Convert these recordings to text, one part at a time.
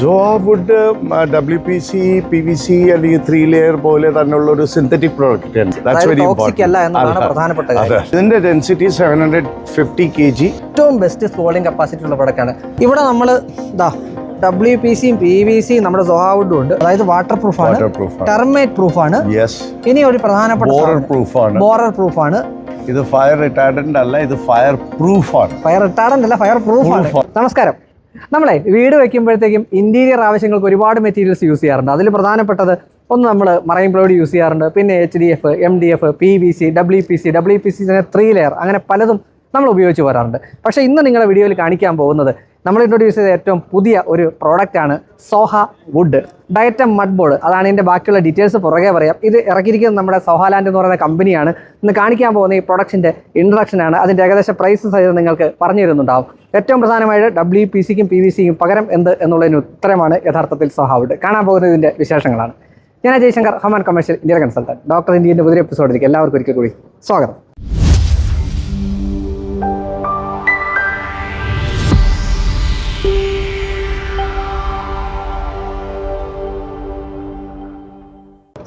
ജോവ wood W P C P V C അല്ലെങ്കിൽ three layer പോലെ തന്നെയുള്ള ഒരു സിന്തറ്റിക് പ്രോഡക്റ്റ് കാര്യം. ഇതിന്റെ density seven hundred fifty K G ഏറ്റവും ബെസ്റ്റ് സ്കോളിംഗ് കപ്പാസിറ്റി ഉള്ള പ്രൊഡക്റ്റാണ് ഇവിടെ നമ്മൾ ഇതാ ഡബ്ല്യു പി സിയും പി വി സിയും നമ്മുടെ സൊഹാവുഡും ഉണ്ട്. അതായത് വാട്ടർ പ്രൂഫ് ആണ്. ടെർമേറ്റ് പ്രൂഫ് ആണ്. ഇനി ഒരു പ്രധാനപ്പെട്ട ബോറർ പ്രൂഫ് ആണ്. ഇത് ഫയർ റിട്ടാർഡന്റ് അല്ല ഇത് ഫയർ പ്രൂഫ് ആണ്. ഫയർ റിട്ടാർഡന്റ് അല്ല ഫയർ പ്രൂഫ് ആണ്. നമസ്കാരം. നമ്മളെ വീട് വെക്കുമ്പോഴത്തേക്കും ഇന്റീരിയർ ആവശ്യങ്ങൾക്ക് ഒരുപാട് മെറ്റീരിയൽസ് യൂസ് ചെയ്യാറുണ്ട്. അതിൽ പ്രധാനപ്പെട്ടത് ഒന്ന് നമ്മൾ മറൈൻ ബ്ലോഡ് യൂസ് ചെയ്യാറുണ്ട്. പിന്നെ H D F M D F P V C W P C W P C three layer അങ്ങനെ പലതും നമ്മൾ ഉപയോഗിച്ച് വരാറുണ്ട്. പക്ഷേ ഇന്ന് നിങ്ങളെ വീഡിയോയിൽ കാണിക്കാൻ പോകുന്നത് നമ്മൾ ഇൻട്രൊഡ്യൂസ് ചെയ്ത ഏറ്റവും പുതിയ ഒരു പ്രോഡക്റ്റാണ് Soha wood diatom mud board അതാണ് ഇതിന്റെ ബാക്കിയുള്ള ഡീറ്റെയിൽസ് പുറകെ പറയാം. ഇത് ഇറക്കിയിരിക്കുന്നത് നമ്മുടെ സോഹാലാൻഡ് എന്ന് പറയുന്ന കമ്പനിയാണ് ഇന്ന് കാണിക്കാൻ പോകുന്ന ഈ പ്രൊഡക്റ്റിന്റെ ഇൻട്രഡക്ഷനാണ് അതിന്റെ ഏകദേശം പ്രൈസ് സഹിതം നിങ്ങൾക്ക് പറഞ്ഞു തരുന്നുണ്ടാവും. ഏറ്റവും പ്രധാനമായിട്ട് ഡബ്ല്യു പി സിക്കും പി വി സിക്കും പകരം എന്ത് എന്നുള്ളതിന് ഉത്തരമാണ് യഥാർത്ഥത്തിൽ സോഹ വുഡ് കാണാൻ പോകുന്ന ഇതിന്റെ വിശേഷങ്ങളാണ്. ഞാൻ ജയശങ്കർ ഹമാൻ കമേഴ്ഷ്യൽ ഇന്ത്യ കൺസൾട്ടന്റ് ഡോക്ടർ ഇന്ത്യന്റെ പുതിയ എപ്പിസോഡിലേക്ക് എല്ലാവർക്കും ഒരിക്കൽ കൂടി സ്വാഗതം.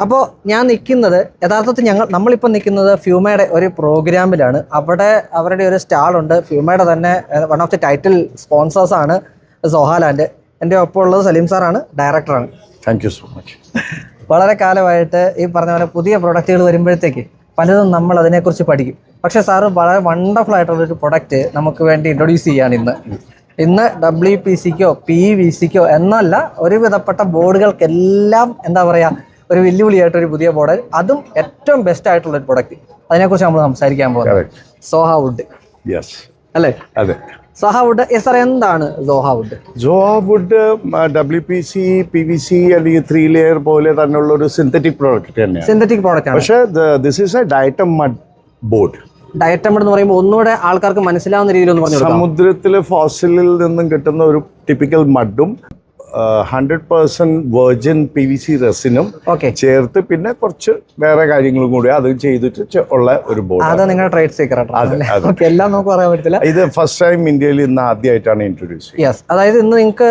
അപ്പോൾ ഞാൻ നിൽക്കുന്നത് യഥാർത്ഥത്തിൽ ഞങ്ങൾ നമ്മളിപ്പോൾ നിൽക്കുന്നത് ഫ്യൂമയുടെ ഒരു പ്രോഗ്രാമിലാണ്. അവിടെ അവരുടെ ഒരു സ്റ്റാളുണ്ട്. ഫ്യൂമയുടെ തന്നെ വൺ ഓഫ് ദി ടൈറ്റിൽ സ്പോൺസേഴ്സാണ് സോഹാലാൻഡ്. എന്റെ ഒപ്പം ഉള്ളത് സലീം സാറാണ് ഡയറക്ടറാണ് താങ്ക് യു സോ മച്ച് വളരെ കാലമായിട്ട് ഈ പറഞ്ഞ പോലെ പുതിയ പ്രൊഡക്റ്റുകൾ വരുമ്പോഴത്തേക്ക് പലതും നമ്മൾ അതിനെക്കുറിച്ച് പഠിക്കും. പക്ഷേ സാറ് വളരെ വണ്ടർഫുൾ ആയിട്ടുള്ള ഒരു പ്രൊഡക്റ്റ് നമുക്ക് വേണ്ടി ഇൻട്രൊഡ്യൂസ് ചെയ്യാണ് ഇന്ന്. ഇന്ന് ഡബ്ല്യു പി സിക്കോ പി വി സിക്കോ എന്നല്ല ഒരുവിധപ്പെട്ട ബോർഡുകൾക്കെല്ലാം എന്താ പറയുക ഒരു വെല്ലുവിളിയായിട്ടൊരു പുതിയ മോഡൽ. അതും ഏറ്റവും ബെസ്റ്റ് ആയിട്ടുള്ള ഒരു പ്രൊഡക്റ്റ് അതിനെക്കുറിച്ച് നമ്മൾ സംസാരിക്കാൻ പോകുന്നത് സോഹ വുഡ്. അല്ലേ? അതെ. സോഹാവുഡ് സാർ എന്താണ് Sohawood Sohawood W P C P V C അല്ലെങ്കിൽ ത്രീ ലെയർ പോലെ തന്നെയുള്ള ഒരു സിന്തറ്റിക് പ്രോഡക്റ്റ് തന്നെയാണ് സിന്തറ്റിക് പ്രോഡക്റ്റ് പക്ഷേ this is a diatom mud board diatom mud എന്ന് പറയുമ്പോൾ ഒന്നുകൂടെ ആൾക്കാർക്ക് മനസ്സിലാവുന്ന രീതിയിൽ ഒന്ന് പറഞ്ഞു സമുദ്രത്തിലെ ഫോസിലിൽ നിന്നും കിട്ടുന്ന ഒരു typical മഡും hundred percent virgin P V C റെസിനും ചേർത്ത് പിന്നെ കുറച്ച് വേറെ കാര്യങ്ങളും കൂടി അത് ചെയ്തിട്ട് ഉള്ള ഒരു ബോർഡ് അത് നിങ്ങളുടെ ട്രേഡ് സീക്രട്ട്. എല്ലാം നമുക്ക് പറയാൻ പറ്റില്ല ഇത് ഫസ്റ്റ് ടൈം ഇന്ത്യയിൽ ഇന്ന് ആദ്യമായിട്ടാണ് ഇൻട്രൊഡ്യൂസ് യെസ് അതായത് ഇന്ന് നിങ്ങൾക്ക്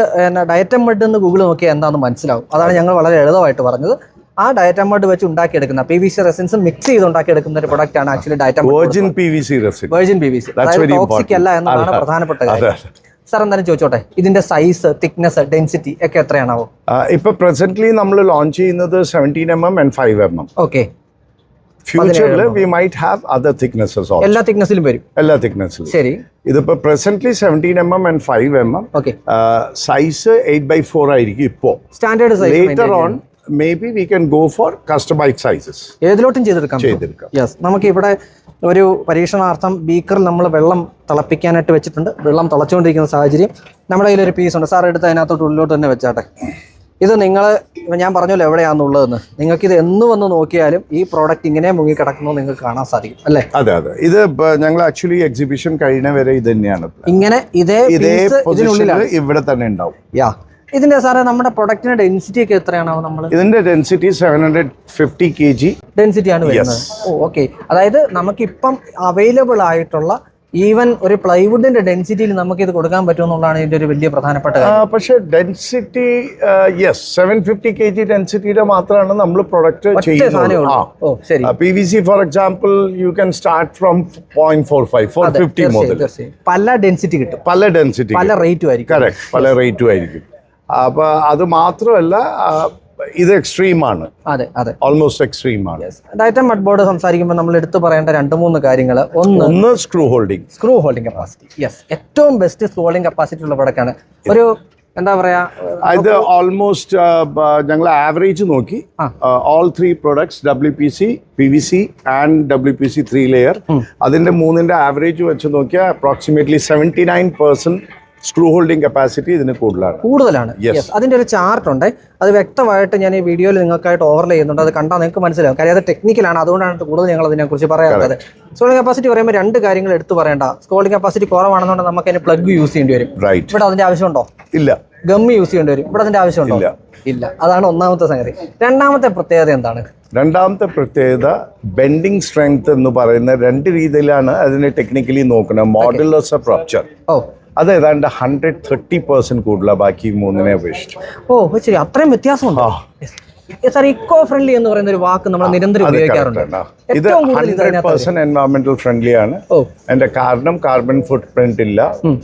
ഡയറ്റം മഡ് എന്ന് ഗൂഗിൾ നോക്കിയാൽ എന്താണെന്ന് മനസ്സിലാവും. അതാണ് ഞങ്ങൾ വളരെ ലളിതമായിട്ട് പറഞ്ഞത്. ആ ഡയറ്റ് മഡ് വെച്ച് ഉണ്ടാക്കിയെടുക്കുന്ന P V C resins mix ചെയ്ത് ഉണ്ടാക്കിയെടുക്കുന്ന ഒരു പ്രൊഡക്റ്റ് ആണ് actually diatom virgin P V C resin virgin P V C toxic അല്ല എന്നതാണ് പ്രധാനപ്പെട്ട കാര്യം. സാർ എന്തായാലും ചോദിച്ചോട്ടെ? ഇതിന്റെ സൈസ് തിക്നെസ് ഡെൻസിറ്റി ഒക്കെ എത്രയാണാവോ? ഇപ്പൊ പ്രസന്റ്ലി നമ്മൾ ലോഞ്ച് ചെയ്യുന്നത് seventeen M M and five M M okay ഫ്യൂച്ചറിൽ we might have other thicknesses എല്ലാ തിക്നെസ്സിലും വരും. എല്ലാ തിക്നെസ്സിലും ശരി. ഇതിപ്പോ presently seventeen M M and five M M size eight by four ആയിരിക്കും ഇപ്പോ. Standard later on maybe we can go for customise sizes ഏതിലോട്ടും ചെയ്തെടുക്കാം. ചെയ്തെടുക്കാം. യെസ് നമുക്ക് ഇവിടെ ഒരു പരീക്ഷണാർത്ഥം ബീക്കറിൽ നമ്മൾ വെള്ളം തിളപ്പിക്കാനായിട്ട് വെച്ചിട്ടുണ്ട്. വെള്ളം തിളച്ചുകൊണ്ടിരിക്കുന്ന സാഹചര്യം നമ്മുടെ കയ്യിൽ ഒരു പീസ് ഉണ്ട്. സാർ എടുത്ത് അതിനകത്തോട്ട് ഉള്ളിലോട്ട് തന്നെ വെച്ചാട്ടെ. ഇത് നിങ്ങൾ ഞാൻ പറഞ്ഞല്ലോ എവിടെയാണെന്നുള്ളതെന്ന് നിങ്ങൾക്ക് ഇത് എന്ന് വന്ന് നോക്കിയാലും ഈ പ്രോഡക്റ്റ് ഇങ്ങനെ മുങ്ങി കിടക്കുന്നത് നിങ്ങൾക്ക് കാണാൻ സാധിക്കും അല്ലേ? അതെ അതെ. ഇത് ഞങ്ങൾ ആക്ച്വലി എക്സിബിഷൻ കഴിഞ്ഞ വരെ ഇത് തന്നെയാണ് ഇങ്ങനെ ഇതേ ഇതേ ഇതിനുള്ളിൽ ഇവിടെ തന്നെ ഉണ്ടാവും. യാ ഇതിന്റെ സാറേ നമ്മുടെ പ്രൊഡക്റ്റിന്റെ ഡെൻസിറ്റി ഒക്കെ എത്രയാണോ നമ്മൾ ഇതിന്റെ density seven hundred fifty K G density ആണ് വരുന്നത്. ഓക്കെ അതായത് നമുക്കിപ്പം അവൈലബിൾ ആയിട്ടുള്ള ഈവൻ ഒരു പ്ലൈവുഡിന്റെ ഡെൻസിറ്റിയിൽ നമുക്ക് ഇത് കൊടുക്കാൻ പറ്റുമെന്നുള്ളതാണ് ഇതിന്റെ ഒരു വലിയ പ്രധാനപ്പെട്ട കാര്യം. പക്ഷെ density yes seven fifty K G ഡെൻസിറ്റിയുടെ മാത്രമാണ് നമ്മൾ പ്രൊഡക്റ്റ് ചെയ്യുന്നത്. P V C for example you can start from point four five four fifty മുതൽ. പല ഡെൻസിറ്റി കിട്ടും. പല ഡെൻസിറ്റി പല റേറ്റും ആയിരിക്കും. കറക്റ്റ് പല റേറ്റും ആയിരിക്കും. അപ്പൊ അത് മാത്രമല്ല ഇത് എക്സ്ട്രീമാണ് അതെ അതെ. ഓൾമോസ്റ്റ് എക്സ്ട്രീം ആണ്. ഡയറ്റം മഡ് ബോർഡ് സംസാരിക്കുമ്പോൾ നമ്മൾ എടുത്തു പറയേണ്ട രണ്ട് മൂന്ന് കാര്യങ്ങൾ. ഒന്ന് ഒന്ന് screw holding screw holding capacity yes ഏറ്റവും ബെസ്റ്റ് സ്ക്രൂ ഹോൾഡിംഗ് കപ്പാസിറ്റി ഉള്ള പ്രൊഡക്റ്റ് ആണ്. ഒരു എന്താ പറയാ ഇത് ഓൾമോസ്റ്റ് ഞങ്ങൾ ആവറേജ് നോക്കി. All three products W P C P V C and W P C three layer അതിന്റെ മൂന്നിന്റെ ആവറേജ് വെച്ച് നോക്കിയാൽ approximately seventy nine percent screw holding capacity ഇതിന് കൂടുതലാണ്. കൂടുതലാണ്. യെസ് അതിന്റെ ഒരു ചാർട്ട് ഉണ്ട്. അത് വ്യക്തമായിട്ട് ഞാൻ ഈ വീഡിയോയിൽ നിങ്ങൾക്കായിട്ട് ഓവർലേ ചെയ്യുന്നുണ്ട്. അത് കണ്ടാൽ നിങ്ങൾക്ക് മനസ്സിലാവും. കാര്യം അത് ടെക്നിക്കലാണ് അതുകൊണ്ടാണ് കൂടുതൽ ഞങ്ങൾ അതിനെക്കുറിച്ച് പറയാറുള്ളത്. സ്കോളിംഗ് കപ്പാസിറ്റി പറയുമ്പോൾ രണ്ട് കാര്യങ്ങൾ എടുത്തു പറയേണ്ട. സ്കോളിംഗ് കപ്പാസിറ്റി കുറവാണെന്നുണ്ടെങ്കിൽ നമുക്ക് അതിന് പ്ലഗ് യൂസ് ചെയ്യേണ്ടി വരും. റൈറ്റ് ഇവിടെ അതിന്റെ ആവശ്യമുണ്ടോ? ഇല്ല. ഗമ്മി യൂസ് ചെയ്യേണ്ടി വരും. ഇവിടെ അതിന്റെ ആവശ്യമുണ്ടോ? ഇല്ല. ഇല്ല. അതാണ് ഒന്നാമത്തെ സംഗതി. രണ്ടാമത്തെ പ്രത്യേകത എന്താണ്? രണ്ടാമത്തെ പ്രത്യേകത ബെൻഡിങ് സ്ട്രെങ്ത് എന്ന് പറയുന്ന രണ്ട് രീതിയിലാണ് അതിനെ ടെക്നിക്കലി നോക്കുന്നത്. മോഡുലസ് ഓഫ് റപ്ചർ ഓ അത് ഏതാണ്ട് ഹൺഡ്രഡ് തേർട്ടി പെർസെന്റ് കൂടുതലാണ് ബാക്കി മൂന്നിനെ അപേക്ഷിച്ച്. ഓ ശരി. അത്രയും വ്യത്യാസമുണ്ട്? ആ. സാർ ഇക്കോ ഫ്രണ്ട്ലി എന്ന് പറയുന്ന ഒരു വാക്ക് നമ്മൾ നിരന്തരം ഉപയോഗിക്കാറുണ്ട്. ഇത് ഹൺഡ്രഡ് പെർസെന്റ് എൻവയറമെന്റൽ ഫ്രണ്ട്ലി ആണ്. അതിന്റെ കാരണം കാർബൺ ഫുട് പ്രിന്റ് ഇല്ല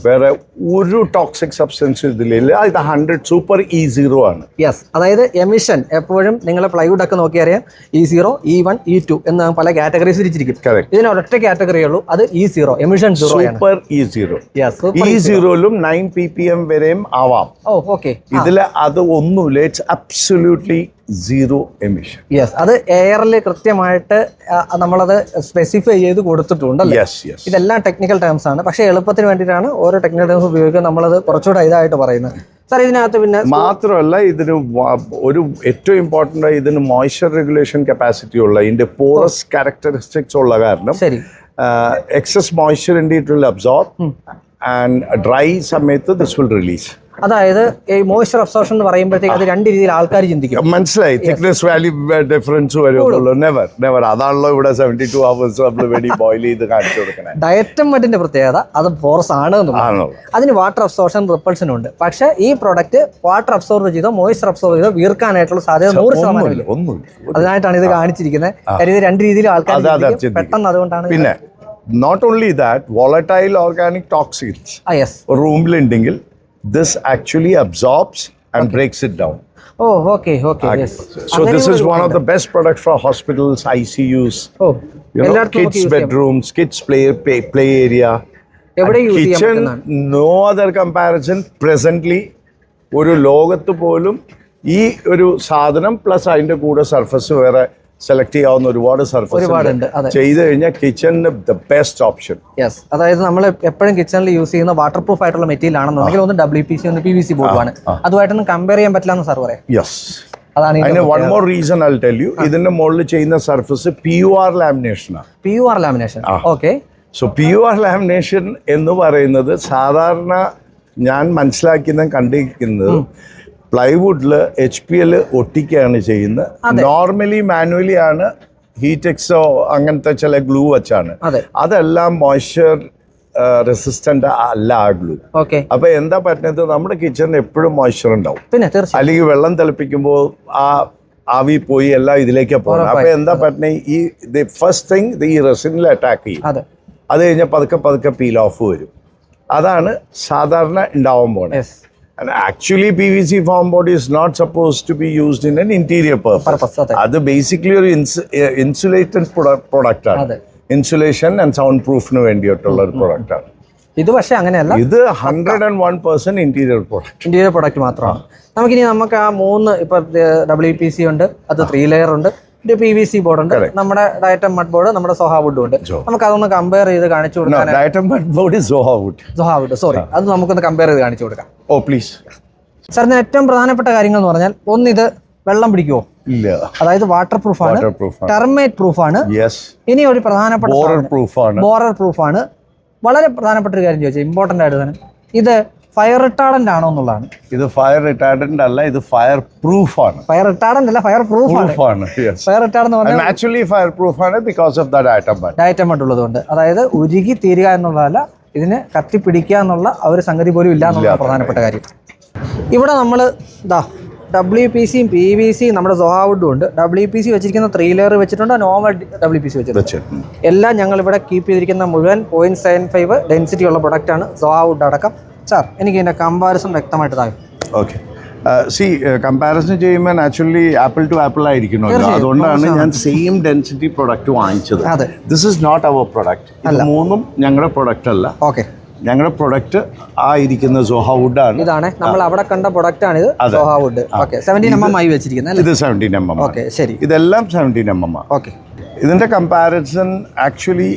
വേറെ ഒരു ടോക്സിക് സബ്സ്റ്റൻസ് ഇതിലില്ല. ഇത് ഹൺഡ്രഡ് സൂപ്പർ ഇ സീറോ ആണ്. യെസ് അതായത് എമിഷൻ എപ്പോഴും നിങ്ങളെ പ്ലൈവുഡ് ഒക്കെ നോക്കി അറിയാം. E zero E one E two എന്ന് പല കാറ്റഗറീസ് തിരിച്ചിരിക്കും Correct. ഇതിന് ഒരൊറ്റ കാറ്റഗറി ഉള്ളൂ. അത് E zero emission zero super E zero E സീറോയിലും nine P P M വരെയും ആവാം. ഓ ഓക്കെ ഇതിൽ അത് ഒന്നുമില്ല. It's absolutely zero emission yes അത് എയറിൽ കൃത്യമായിട്ട് നമ്മളത് സ്പെസിഫൈ ചെയ്ത് കൊടുത്തിട്ടുണ്ടല്ലേ യെസ് ഇതെല്ലാം ടെക്നിക്കൽ ടേംസ് ആണ്. പക്ഷേ എളുപ്പത്തിന് വേണ്ടിയിട്ടാണ് ഓരോ ടെക്നിക്കൽ ടേംസ് ഉപയോഗിക്കുക നമ്മളത് കുറച്ചുകൂടെ ഇതായിട്ട് പറയുന്നത്. സാർ ഇതിനകത്ത് പിന്നെ മാത്രമല്ല ഇതിന് ഒരു ഏറ്റവും ഇമ്പോർട്ടന്റ് ഇതിന് മോയ്സ്ചർ റെഗുലേഷൻ കപ്പാസിറ്റി ഉള്ള ഇതിന്റെ പോറസ് ക്യാരക്ടറിസ്റ്റിക്സ് ഉള്ള കാരണം ശരി. Excess moisture it will absorb and dry സമയത്ത് ദിസ് വിൽ റിലീസ് അതായത് ഈ മോയ്സ്ചർ അബ്സോർഷൻ എന്ന് പറയുമ്പോഴത്തേക്ക് അത് രണ്ട് രീതിയിൽ ആൾക്കാർ ചിന്തിക്കും. മനസ്സിലായി. തിക്നെസ് വാല്യൂ ഡിഫറൻസ് വരുന്നുള്ളൂ. നെവർ നെവർ അതാണല്ലോ ഇവിടെ സെവന്റി ടു അവേഴ്സ് നമ്മൾ വേണ്ടി ബോയിൽ ചെയ്ത് കാണിച്ചു കൊടുക്കണേ. ഡയറ്റം മറ്റിന്റെ പ്രത്യേകത അത് പോറസ് ആണ് അതിന് വാട്ടർ അബ്സോർഷൻ റിപ്പൾഷൻ ഉണ്ട്. പക്ഷെ ഈ പ്രോഡക്റ്റ് വാട്ടർ അബ്സോർബ് ചെയ്തോ മോയ്സ്ചർ അബ്സോർബ് ചെയ്തോ വീർക്കാനായിട്ടുള്ള സാധ്യത നൂറ് ശതമാനം അതിനായിട്ടാണ് ഇത് കാണിച്ചിരിക്കുന്നത്. കാര്യം ഇത് രണ്ട് രീതിയിൽ ആൾക്കാർ. പെട്ടെന്ന് അതുകൊണ്ടാണ് പിന്നെ not only that volatile organic toxins ആ yes actually absorbs and okay. breaks it down. Oh, okay, okay, okay yes. So this is one of the best products for hospitals, ICUs, oh. you know, kids' bedrooms, kids' play play, play area. പറ്റുന്നതാണ് no other comparison presently ഒരു ലോകത്ത് പോലും ഈ ഒരു സാധനം plus അതിന്റെ കൂടെ surface വേറെ സെലക്ട് ചെയ്യാവുന്ന ഒരുപാട് സർഫസ് ഒരുപാടുണ്ട്. ചെയ്ത് കഴിഞ്ഞാൽ കിച്ചണിന് ദ ബെസ്റ്റ് ഓപ്ഷൻ യെസ് അതായത് നമ്മൾ എപ്പോഴും കിച്ചണിൽ യൂസ് ചെയ്യുന്ന വാട്ടർ പ്രൂഫ് ആയിട്ടുള്ള മെറ്റീരിയൽ ആണെന്നുണ്ടെങ്കിൽ ഒന്ന് ഡബ്ല്യു പി സി ഒന്ന് പി വി സി ബോർഡാണ് അതുമായിട്ടൊന്നും കമ്പയർ ചെയ്യാൻ പറ്റില്ല എന്ന് സാർ പറയാം യെസ് അതിന് one more reason I tell you ഇതിന്റെ മുകളിൽ ചെയ്യുന്ന surface P U R ലാമിനേഷനാണ് P U R lamination okay so P U R lamination എന്ന് പറയുന്നത് സാധാരണ ഞാൻ മനസ്സിലാക്കുന്ന കണ്ടിരിക്കുന്നത് പ്ലൈവുഡിൽ എച്ച് പി എൽ ഒട്ടിക്കുകയാണ് ചെയ്യുന്നത്. നോർമലി മാനുവലി ആണ് ഹീറ്റ് എക്സോ അങ്ങനത്തെ ചില ഗ്ലൂ വെച്ചാണ്. അതെ. അതെല്ലാം മോയ്സ്ചർ റെസിസ്റ്റന്റ് അല്ല ആ ഗ്ലൂ ഓക്കെ. അപ്പൊ എന്താ പറ്റുന്നത്? നമ്മുടെ കിച്ചണിൽ എപ്പോഴും മോയ്സ്ചർ ഉണ്ടാവും. പിന്നെ അല്ലെങ്കിൽ വെള്ളം തിളപ്പിക്കുമ്പോൾ ആ ആവി പോയി എല്ലാം ഇതിലേക്ക് പോകുന്നത്. അപ്പൊ എന്താ പറ്റുന്നത്? ഈ ദി ഫസ്റ്റ് തിങ് ഈ റെസിനിൽ അറ്റാക്ക് ചെയ്യും. അതെ. അത് കഴിഞ്ഞാൽ പതുക്കെ പതുക്കെ പീൽ ഓഫ് വരും. അതാണ് സാധാരണ ഉണ്ടാവാൻ പോണത് yes actually, PVC foam board is not supposed to be used in an interior purpose. purpose അതെ. ബേസിക്കലി ഒരു ഇൻസുലേറ്റഡ് പ്രൊഡക്റ്റ് ആണ്. ഇൻസുലേഷൻ ആൻഡ് സൗണ്ട് പ്രൂഫിന് വേണ്ടിയിട്ടുള്ള ഒരു പ്രൊഡക്റ്റ് ആണ്. ഇത് പക്ഷേ അങ്ങനെയല്ല. ഇത് hundred and one percent interior product interior product മാത്രമാണ്. നമുക്കിനി നമുക്ക് ആ മൂന്ന് ഇപ്പൊ ഡബ്ല്യു പി സി ഉണ്ട്. അത് ത്രീ ലെയർ ഉണ്ട്. പി വി സി ബോർഡ് ഉണ്ട്. നമ്മുടെ ഡയറ്റം മഡ് ബോർഡ് നമ്മുടെ സോഹ വുഡും ഉണ്ട്. നമുക്ക് അതൊന്ന് കമ്പയർ ചെയ്ത് കാണിച്ചു കൊടുക്കാൻ diatom body Soha wood Soha wood sorry അത് നമുക്കൊന്ന് കമ്പയർ ചെയ്ത് കാണിച്ചു കൊടുക്കാം. ഓ പ്ലീസ് സാർ ഇതിന് ഏറ്റവും പ്രധാനപ്പെട്ട കാര്യങ്ങൾ എന്ന് പറഞ്ഞാൽ ഒന്ന് ഇത് വെള്ളം പിടിക്കുമോ ഇല്ല. അതായത് വാട്ടർ പ്രൂഫ് ആണ്. ടെർമേറ്റ് പ്രൂഫ് ആണ്. ഇനി ഒരു പ്രധാനപ്പെട്ട ബോറർ പ്രൂഫ് ആണ്. ബോറർ പ്രൂഫ് ആണ്. വളരെ പ്രധാനപ്പെട്ട ഒരു കാര്യം ചോദിച്ചാൽ ഇമ്പോർട്ടന്റ് ആയിട്ട് തന്നെ. ഇത് ഫയർ റിട്ടാർഡന്റ് ആണോ എന്നുള്ളതാണ്. ഇത് ഫയർ റിട്ടാർഡന്റ് അല്ല ഇത് ഫയർ പ്രൂഫ് ആണ്. ഫയർ റിട്ടാർഡന്റ് അല്ല ഫയർ പ്രൂഫ് ആണ്. ഫയർ റിട്ടാർഡ് എന്ന് പറഞ്ഞാൽ ആക്ച്വലി ഫയർ പ്രൂഫ് ആണ് because of that item but diatom മറ്റുള്ളതുകൊണ്ട് അതായത് ഉരുകി തീരുക എന്നുള്ളതല്ല ഇതിന് കത്തിപ്പിടിക്കുക എന്നുള്ള ആ ഒരു സംഗതി പോലും ഇല്ല എന്നുള്ള പ്രധാനപ്പെട്ട കാര്യം. ഇവിടെ നമ്മൾ ഇതാ ഡബ്ല്യു പി സിയും പി വി സിയും നമ്മുടെ സൊഹാവുഡും ഉണ്ട്. ഡബ്ല്യു പി സി വെച്ചിരിക്കുന്ന ത്രീ ലെയർ വെച്ചിട്ടുണ്ട് നോർമൽ ഡബ്ല്യു പി സി വെച്ചിട്ടുണ്ട്. എല്ലാം ഞങ്ങൾ ഇവിടെ കീപ്പ് ചെയ്തിരിക്കുന്ന മുഴുവൻ പോയിന്റ് സെവൻ ഫൈവ് ഡെൻസിറ്റി ഉള്ള പ്രൊഡക്റ്റാണ് സൊഹാവുഡ് അടക്കം. സാർ എനിക്ക് ഇതിന്റെ കമ്പാരിസൺ വ്യക്തമായിട്ട് താഴെ. ഓക്കെ സി കമ്പാരിസൺ ചെയ്യുമ്പോൾ നാച്ചുറലി ആപ്പിൾ ടു ആപ്പിൾ ആയിരിക്കണമല്ലോ. അതുകൊണ്ടാണ് ഞാൻ സെയിം ഡെൻസിറ്റി പ്രൊഡക്റ്റ് വാങ്ങിച്ചത്. This is not our product മൂന്നും ഞങ്ങളുടെ പ്രൊഡക്റ്റ് അല്ല. ഓക്കെ ഞങ്ങളുടെ പ്രൊഡക്റ്റ് ആ ഇരിക്കുന്ന സോഹവുഡ് ആണ്. ഇതാണ്. നമ്മൾ അവിടെ കണ്ട പ്രൊഡക്റ്റ് ഇത് Sohawood okay seventeen M M ആയി വെച്ചിരിക്കുന്നത് ഇത് സെവന്റീൻ എം എം ഓക്കെ ശരി. ഇതെല്ലാം സെവന്റീൻ എം എം ആ ഓക്കെ ഇതിന്റെ കമ്പാരിസൺ ആക്ച്വലി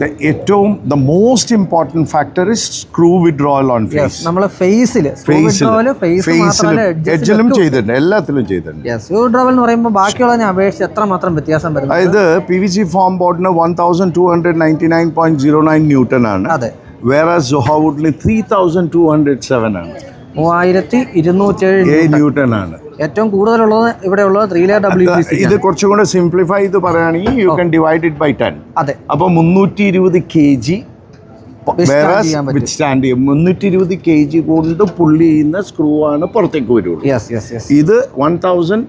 ദ ഏറ്റവും the most important factor is screw withdrawal on face നമ്മൾ ഫേസിൽ ഫേസിൽ ഫേസ് ഫേസിലും മാത്രമല്ല എഡ്ജിലും ചെയ്തിട്ടുണ്ട് എല്ലാത്തിലും ചെയ്തിട്ടുണ്ട്. യെസ് യു ഡ്രോവൽ എന്ന് പറയുമ്പോൾ ബാക്കിയുള്ളതിനെ അപേക്ഷിച്ച് എത്ര മാത്രം വ്യത്യാസം വരും അതായത് പി വി സി ഫോം ബോർഡിന് one thousand two hundred ninety nine point zero nine newton ആണ്. അതെ. വേറെ ജൊഹാവുഡിൽ three thousand two hundred seven ആണ്. മൂവായിരത്തി ഇരുന്നൂറ്റേഴ് ഏഴ് ന്യൂട്ടൺ ആണ്. ഏറ്റവും കൂടുതലുള്ളത് ഇവിടെ ഉള്ളത് three layer W P C ഇത് കുറച്ചും കൂടെ സിംപ്ലിഫൈ ചെയ്ത് പറയുകയാണെങ്കിൽ you can divide it by ten അതെ. അപ്പോൾ മുന്നൂറ്റി ഇരുപത് കെ ജി വേറെ സ്റ്റാൻഡ് ചെയ്യും. മുന്നൂറ്റി ഇരുപത് കെ ജി കൊണ്ട് പുള്ളി ചെയ്യുന്ന സ്ക്രൂ ആണ് പുറത്തേക്ക് വരുള്ളൂ. ഇത് വൺ തൗസൻഡ്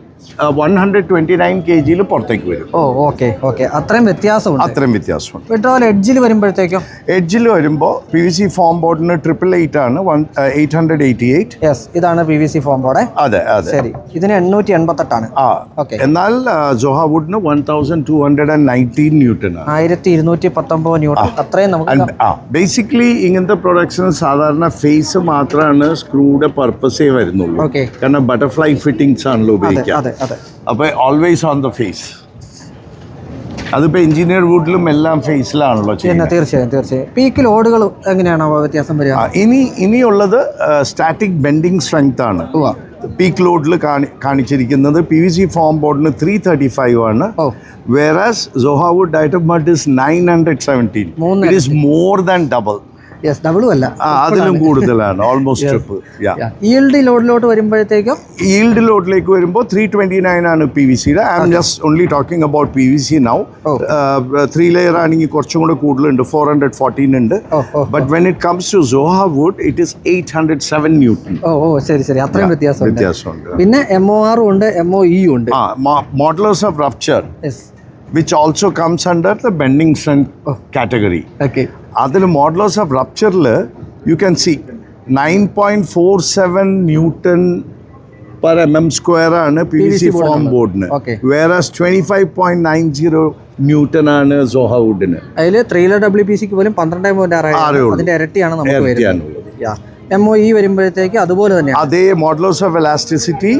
കെ ജിയിൽ പുറത്തേക്ക് വരും. Oh okay okay. അത്രയും വ്യത്യാസമുണ്ട്. അത്രയും വ്യത്യാസമുണ്ട്. പെട്രോൾ എഡ്ജിൽ വരുമ്പോഴത്തേക്കും? എഡ്ജിൽ വരുമ്പോൾ പി വി സി ഫോം ബോർഡിന് ട്രിപ്പിൾ എയ്റ്റ് ആണ് one eight hundred eighty eight yes ഇതാണ് P V C foam board അതെ അതെ. ശരി. ഇതിന് എണ്ണൂറ്റി എൺപത്തെട്ടാണ് ആ ഓക്കെ. എന്നാൽ ജോഹ വുഡിന് one thousand two hundred and nineteen newton ആയിരത്തി ഇരുന്നൂറ്റി പത്തൊമ്പത് ന്യൂട്ടൺ അത്രയും നമുക്ക് ബേസിക്കലി ഇങ്ങനത്തെ പ്രൊഡക്ട്സിന് സാധാരണ ഫേസ് മാത്രമാണ് സ്ക്രൂയുടെ പർപ്പസേ വരുന്നുള്ളൂ. കാരണം ബട്ടർഫ്ലൈ ഫിറ്റിംഗ്സ് ആണല്ലോ ഉപയോഗിക്കുക അപ്പോൾ ഓൾവേസ് ഓൺ ദ ഫേസ് അതിപ്പോൾ എഞ്ചിനീയർ വൂട്ടിലും എല്ലാം ഫേസിലാണല്ലോ ചെയ്യുന്നത്. തീർച്ചയായും തീർച്ചയായും. പീക്ക് ലോഡുകൾ എങ്ങനെയാണോ വ്യത്യാസം വരിക? ഇനി ഇനിയുള്ളത് സ്റ്റാറ്റിക് ബെൻഡിങ് സ്ട്രെങ്ത് ആണ്. പീക്ക് ലോഡിൽ കാണി കാണിച്ചിരിക്കുന്നത് പി വി സി ഫോം ബോർഡിന് ത്രീ തേർട്ടി ഫൈവ് ആണ്. Versus Sohawood item but is nine hundred seventeen it is more than double yes ഡബിളും അല്ല. അതിലും കൂടുതലാണ്. ഓൾമോസ്റ്റ് ട്രിപ്പ് ഈൽഡ് ലോഡിലോട്ട് വരുമ്പോഴത്തേക്കും? ഈൽഡ് ലോഡിലേക്ക് വരുമ്പോൾ ത്രീ ട്വന്റി നയൻ ആണ് പി വി സിയുടെ I'm just only talking about P V C now. Three layer ആണെങ്കിൽ കുറച്ചും കൂടെ കൂടുതലുണ്ട്. ഫോർ ഹൺഡ്രഡ് ഫോർട്ടീൻ ഉണ്ട്. But when it comes to Soha wood it is eight hundred seven newton oh oh ശരി ശരി. അത്രയും വ്യത്യാസമുണ്ട്. വ്യത്യാസമുണ്ട്. പിന്നെ എം ഒ ആറും ഉണ്ട് എം ഒ ഇ ഉണ്ട്. Modulus of rupture yes which also comes under the bending strength category okay അതിൽ modulus of റപ്ചറിൽ you can see nine point four seven newton per M M square ആണ് P V C foam ബോർഡിന് Okay. വേറെ twenty five point nine zero newton ആണ് സോഹ വുഡിന് അതിൽ ത്രീലർ W P സിക്ക് പോലും പന്ത്രണ്ട് point. അതിന്റെ ഇരട്ടിയാണ് നമുക്ക് ഇരട്ടിയാണുള്ളത് എം ഒ ഇ വരുമ്പോഴത്തേക്ക് അതുപോലെ തന്നെ അതേ modulus of elasticity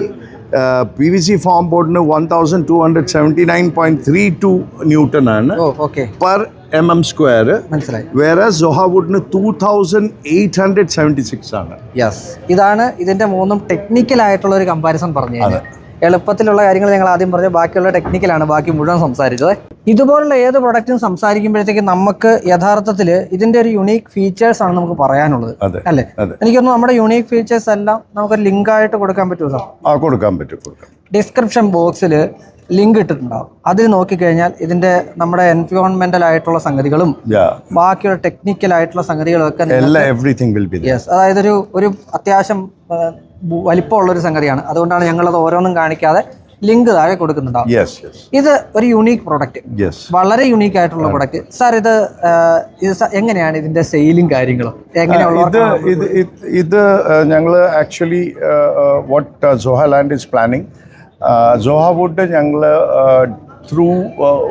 P V C foam ബോർഡിന് one thousand two hundred seventy nine point three two newton ആണ്. പെർ എം എം സ്ക്വയർ മനസ്സിലായി. വേറെ സൊഹാവുഡിന് വുഡിന് two thousand eight hundred seventy six ആണ്. യെസ് ഇതാണ് ഇതിന്റെ മൂന്നും ടെക്നിക്കൽ ആയിട്ടുള്ള ഒരു കമ്പാരിസൺ പറഞ്ഞത് എളുപ്പത്തിലുള്ള കാര്യങ്ങൾ ഞങ്ങൾ ആദ്യം പറഞ്ഞു ബാക്കിയുള്ള ടെക്നിക്കലാണ് ബാക്കി മുഴുവൻ സംസാരിച്ചത്. ഇതുപോലുള്ള ഏത് പ്രൊഡക്റ്റും സംസാരിക്കുമ്പോഴത്തേക്ക് നമുക്ക് യഥാർത്ഥത്തിൽ ഇതിന്റെ ഒരു യുണീക്ക് ഫീച്ചേഴ്സ് ആണ് നമുക്ക് പറയാനുള്ളത്. അല്ലെ? എനിക്കൊന്നും നമ്മുടെ യുണീക്ക് ഫീച്ചേഴ്സ് എല്ലാം നമുക്ക് ലിങ്ക് ആയിട്ട് കൊടുക്കാൻ പറ്റുമോ സാർ? കൊടുക്കാൻ പറ്റും ഡിസ്ക്രിപ്ഷൻ ബോക്സിൽ ലിങ്ക് ഇട്ടിട്ടുണ്ടാവും. അതിൽ നോക്കിക്കഴിഞ്ഞാൽ ഇതിന്റെ നമ്മുടെ എൻവയോൺമെന്റൽ ആയിട്ടുള്ള സംഗതികളും ബാക്കിയുള്ള ടെക്നിക്കൽ ആയിട്ടുള്ള സംഗതികളും ഒക്കെ യെസ് അതായത് ഒരു ഒരു അത്യാവശ്യം വലിപ്പമുള്ള ഒരു സംഗതിയാണ്. അതുകൊണ്ടാണ് ഞങ്ങളത് ഓരോന്നും കാണിക്കാതെ ലിങ്ക് താഴെ കൊടുക്കുന്നുണ്ടാവും ഇത് ഒരു യുണീക്ക് പ്രൊഡക്റ്റ് വളരെ യുണീക്ക് ആയിട്ടുള്ള പ്രൊഡക്റ്റ് സാർ ഇത് എങ്ങനെയാണ് ഇതിന്റെ സെയിലും കാര്യങ്ങളും? ഇത് ഇത് ഞങ്ങൾ actually what Soha Land is planning Soha Wood ഞങ്ങൾ ത്രൂ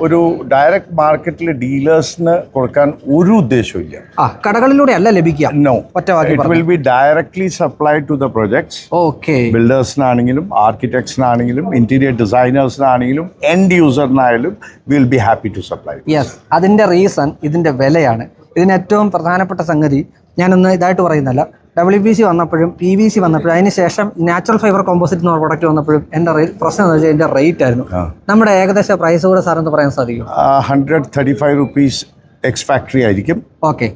ഒരു ഡയറക്റ്റ് മാർക്കറ്റിൽ ഡീലേഴ്സിന് കൊടുക്കാൻ ഒരു ഉദ്ദേശവും ആ കടകളിലൂടെ അല്ല ലഭിക്കുക. No it will be directly supply to the projects okay ബിൽഡേഴ്സിനാണെങ്കിലും ആർക്കിടെക്ട്സിനാണെങ്കിലും ഇന്റീരിയർ ഡിസൈനേഴ്സിനാണെങ്കിലും end യൂസറിനായാലും will be happy to supply yes അതിന്റെ റീസൺ ഇതിന്റെ വിലയാണ്. ഇതിന് ഏറ്റവും പ്രധാനപ്പെട്ട സംഗതി ഞാനൊന്ന് ഇതായിട്ട് പറയുന്നല്ല ഡബ്ല്യു പി സി വന്നപ്പോഴും പി വി സി വന്നപ്പോഴും അതിനുശേഷം നാച്ചുറൽ ഫൈബർ കോമ്പോസിറ്റ് എന്ന് പറഞ്ഞ പ്രൊഡക്റ്റ് വന്നപ്പോഴും എന്റെ റേറ്റ് പ്രശ്നം എന്ന് വെച്ചാൽ എന്റെ റേറ്റ് ആയിരുന്നു. നമ്മുടെ ഏകദേശ പ്രൈസ് കൂടെ സാർ എന്ന് പറയാൻ സാധിക്കും? Hundred thirty five rupees ex factory ആയിരിക്കും. Okay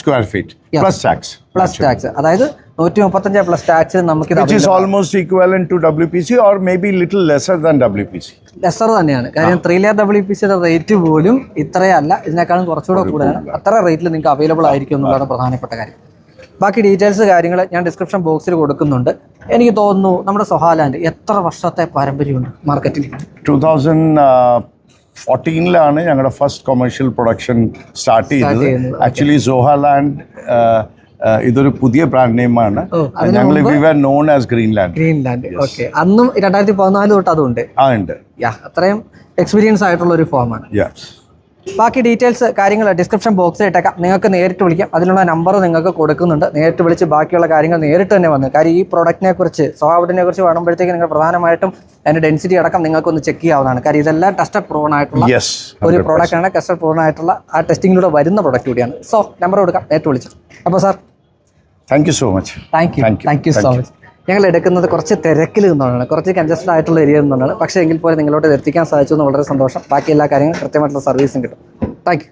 square feet plus tax plus tax അതായത് നൂറ്റി മുപ്പത്തഞ്ച് പ്ലസ് ടാക്സ് നമുക്ക് almost equivalent to W P C or may WPC little lesser than W P WPC. Lesser തന്നെയാണ്. കാര്യം three layer W P സിയുടെ rate പോലും ഇത്രയല്ല. ഇതിനേക്കാളും കുറച്ചുകൂടെ കൂടുതലാണ്. അത്ര റേറ്റിൽ നിങ്ങൾക്ക് അവൈലബിൾ ആയിരിക്കും എന്നുള്ളതാണ് പ്രധാനപ്പെട്ട കാര്യം. ബാക്കി ഡീറ്റെയിൽസ് കാര്യങ്ങൾ ഞാൻ ഡിസ്ക്രിപ്ഷൻ ബോക്സിൽ കൊടുക്കുന്നുണ്ട്. എനിക്ക് തോന്നുന്നു നമ്മുടെ സൊഹാലാൻഡ് എത്ര വർഷത്തെ പാരമ്പര്യമുണ്ട് മാർക്കറ്റിൽ? 2014ലാണ് ഞങ്ങളുടെ ഫസ്റ്റ് കൊമേഴ്ഷ്യൽ പ്രൊഡക്ഷൻ സ്റ്റാർട്ട് ചെയ്തത്. ആക്ച്വലി സോഹാലാൻഡ് ഇതൊരു പുതിയ ബ്രാൻഡ് നെയിമാണ് ഞങ്ങൾ we known as Greenland Greenland okay അന്നും രണ്ടായിരത്തി പതിനാല് തൊട്ട് അതുണ്ട്. ആ ഉണ്ട്. അത്രയും എക്സ്പീരിയൻസ് ആയിട്ടുള്ള ഒരു ഫോമാണ് യെസ് ബാക്കി ഡീറ്റെയിൽസ് കാര്യങ്ങൾ ഡിസ്ക്രിപ്ഷൻ ബോക്സിൽ ഇട്ടേക്കാം. നിങ്ങൾക്ക് നേരിട്ട് വിളിക്കാം. അതിനുള്ള നമ്പർ നിങ്ങൾക്ക് കൊടുക്കുന്നുണ്ട്. നേരിട്ട് വിളിച്ച് ബാക്കിയുള്ള കാര്യങ്ങൾ നേരിട്ട് തന്നെ വന്ന്. കാര്യം ഈ പ്രോഡക്റ്റിനെ കുറിച്ച് സോഹാബിഡിനെ കുറിച്ച് വേണമ്പോഴത്തേക്ക് നിങ്ങൾ പ്രധാനമായിട്ടും അതിന്റെ ഡെൻസിറ്റി അടക്കം നിങ്ങൾക്ക് ഒന്ന് ചെക്ക് ചെയ്യാവുന്നതാണ്. കാര്യം ഇതെല്ലാം ടെസ്റ്റഡ് പ്രോൺ ആയിട്ടുള്ള ഒരു പ്രോഡക്റ്റ് ആണ്. ടെസ്റ്റഡ് പ്രോൺ ആയിട്ടുള്ള ആ ടെസ്റ്റിങ്ങിലൂടെ വരുന്ന പ്രോഡക്റ്റ് കൂടിയാണ്. സോ നമ്പർ കൊടുക്കാം. നേരിട്ട് വിളിച്ചു അപ്പോൾ sir thank you so much thank you. Thank you so much ഞങ്ങൾ എടുക്കുന്നത് കുറച്ച് തിരക്കിൽ നിന്നുകൊണ്ടാണ് കുറച്ച് കൺജസ്റ്റഡ് ആയിട്ടുള്ള ഏരിയ നിന്നുകൊണ്ടാണ് പക്ഷേ എങ്കിൽ പോലും നിങ്ങളോട് എത്തിക്കാൻ സാധിച്ചു എന്ന് വളരെ സന്തോഷം. ബാക്കി എല്ലാ കാര്യങ്ങളും കൃത്യമായിട്ടുള്ള സർവീസും കിട്ടും. താങ്ക്